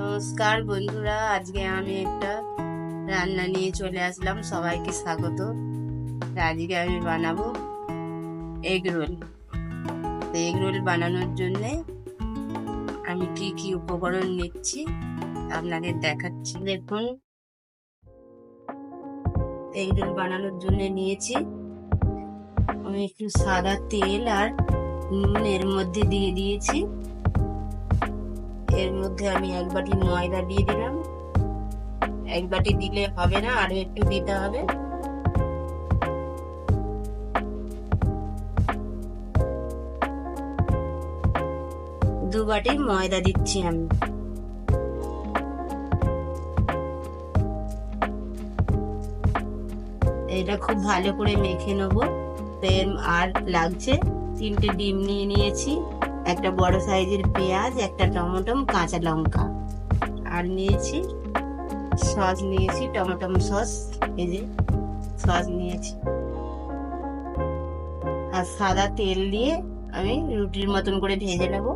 নমস্কার বন্ধুরা, আজকে আমি একটা রান্না নিয়ে চলে আসলাম, সবাইকে স্বাগত। আজকে আমি বানাবো এগ রোল তো এগ রোল বানানোর জন্যে আমি কি কি উপকরণ নিচ্ছি আপনাদের দেখাচ্ছি। দেখুন এগ রোল বানানোর জন্য নিয়েছি আমি একটু সাদা তেল আর নুন এর মধ্যে দিয়ে দিয়েছি। এর মধ্যে আমি এক বাটি ময়দা দিয়ে দিলাম। এক বাটি দিলে হবে না, আরও একটু দিতে হবে। দু বাটি ময়দা দিচ্ছি আমি। এটা খুব ভালো করে মেখে নেব। আর লাগছে। তিনটে ডিম নিয়ে নিয়েছি। একটা বড় সাইজের পেঁয়াজ, একটা টমেটো, কাঁচা লঙ্কা। আর নিয়েছি সস, নিয়েছি টমেটো সস, এই যে সস নিয়েছি। আর সাদা তেল দিয়ে আমি রুটির মতন করে ভেজে নেব।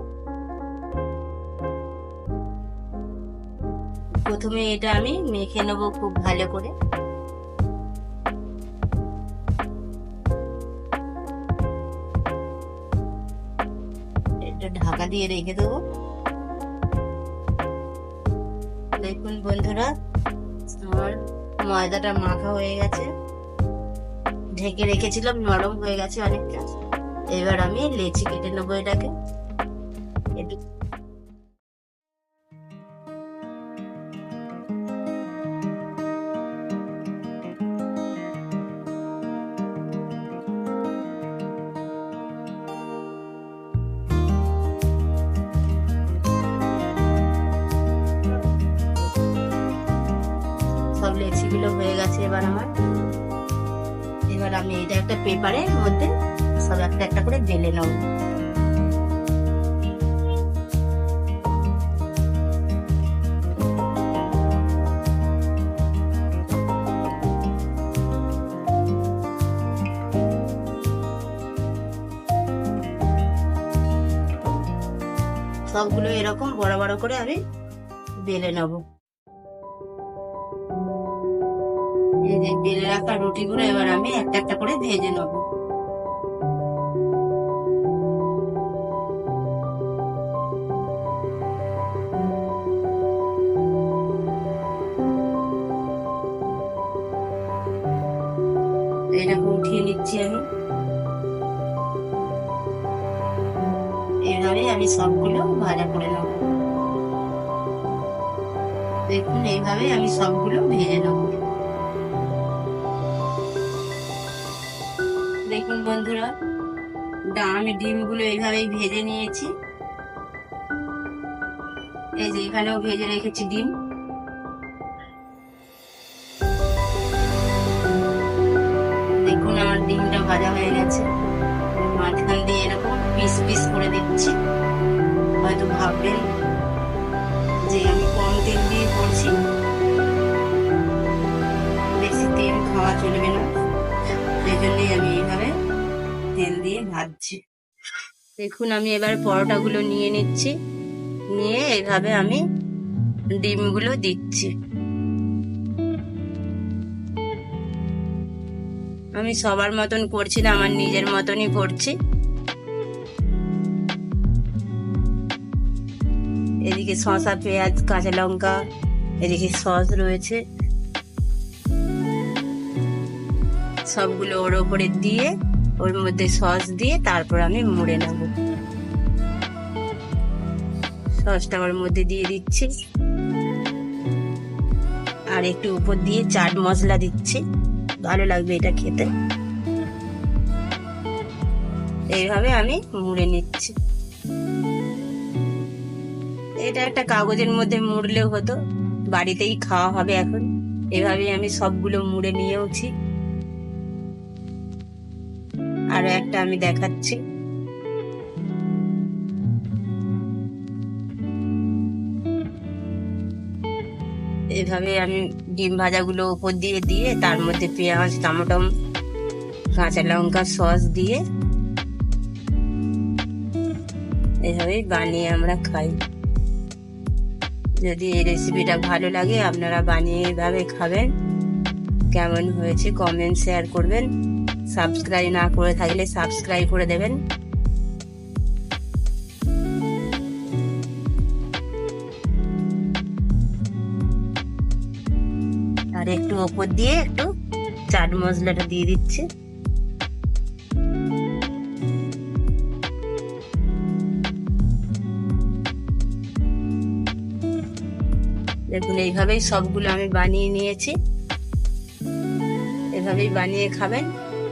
প্রথমে এটা আমি মেখে নেব খুব ভালো করে। ঢাকা দিয়ে রেখে দেবো। দেখুন বন্ধুরা, আমার ময়দাটা মাখা হয়ে গেছে। ঢেকে রেখেছিলাম, নরম হয়ে গেছে অনেকটা। এবার আমি লেচি কেটে নেব এটাকে। এবার আমার। এবার আমি এটা একটা পেপারের মধ্যে সব একটা একটা করে বেলে নেব। সবগুলো এরকম বড় বড় করে আমি বেলে নেব। এই যে বেলে রাখা রুটিগুলো এবার আমি একটা একটা করে ভেজে নেব। এটাকে উঠিয়ে নিচ্ছি আমি। এভাবে আমি সবগুলো ভাজা করে নেব। দেখুন, এইভাবে আমি সবগুলো ভেজে নেব। দেখুন বন্ধুরা আমি ডিমগুলো এইভাবেই ভেজে নিয়েছি। এই যে এখানেও ভেজে রেখেছি ডিম। দেখুন আমার ডিমটা ভাজা হয়ে গেছে। মাঝখান দিয়ে এরকম পিস পিস করে দিচ্ছি। হয়তো ভাববেন যে আমি কম তেল দিয়ে করছি। বেশি তেল খাওয়া চলবে না। সেই জন্যই আমি এইভাবে তেল দিয়ে ভাজছি। দেখুন, আমি এবার পরোটাগুলো নিয়ে নিচ্ছি। নিয়ে এইভাবে আমি ডিমগুলো দিচ্ছি। আমি সবার মতন করছি না, আমার নিজের মতনই করছি। এদিকে শসা, পেঁয়াজ, কাঁচা লঙ্কা, এদিকে সস রয়েছে। সবগুলো ওর ওপরে দিয়ে, ওর মধ্যে সস দিয়ে তারপর আমি মুড়ে নেব। সসটা ওর মধ্যে দিয়ে দিচ্ছি। আর একটু উপর দিয়ে চাট মশলা দিচ্ছি। ভালো লাগবে এটা খেতে। এইভাবে আমি মুড়ে নিচ্ছি। এটা একটা কাগজের মধ্যে মুড়লেও হতো। বাড়িতেই খাওয়া হবে এখন। এভাবেই আমি সবগুলো মুড়ে নিয়েওছি। আরও একটা আমি দেখাচ্ছি। এভাবে আমি ডিম ভাজাগুলো উপর দিয়ে দিয়ে, তার মধ্যে পেঁয়াজ, টমেটো, কাঁচা লঙ্কা, সস দিয়ে এভাবেই বানিয়ে আমরা খাই। যদি এই রেসিপিটা ভালো লাগে, আপনারা বানিয়ে এভাবে খাবেন। কেমন হয়েছে কমেন্ট শেয়ার করবেন। সাবস্ক্রাইব না করে থাকলে সাবস্ক্রাইব করে দেবেন। আর একটু ওপর দিয়ে একটু চাট মশলাটা দিয়ে দিচ্ছে। দেখুন, এইভাবেই সবগুলো আমি বানিয়ে নিয়েছি। এভাবেই বানিয়ে খাবেন।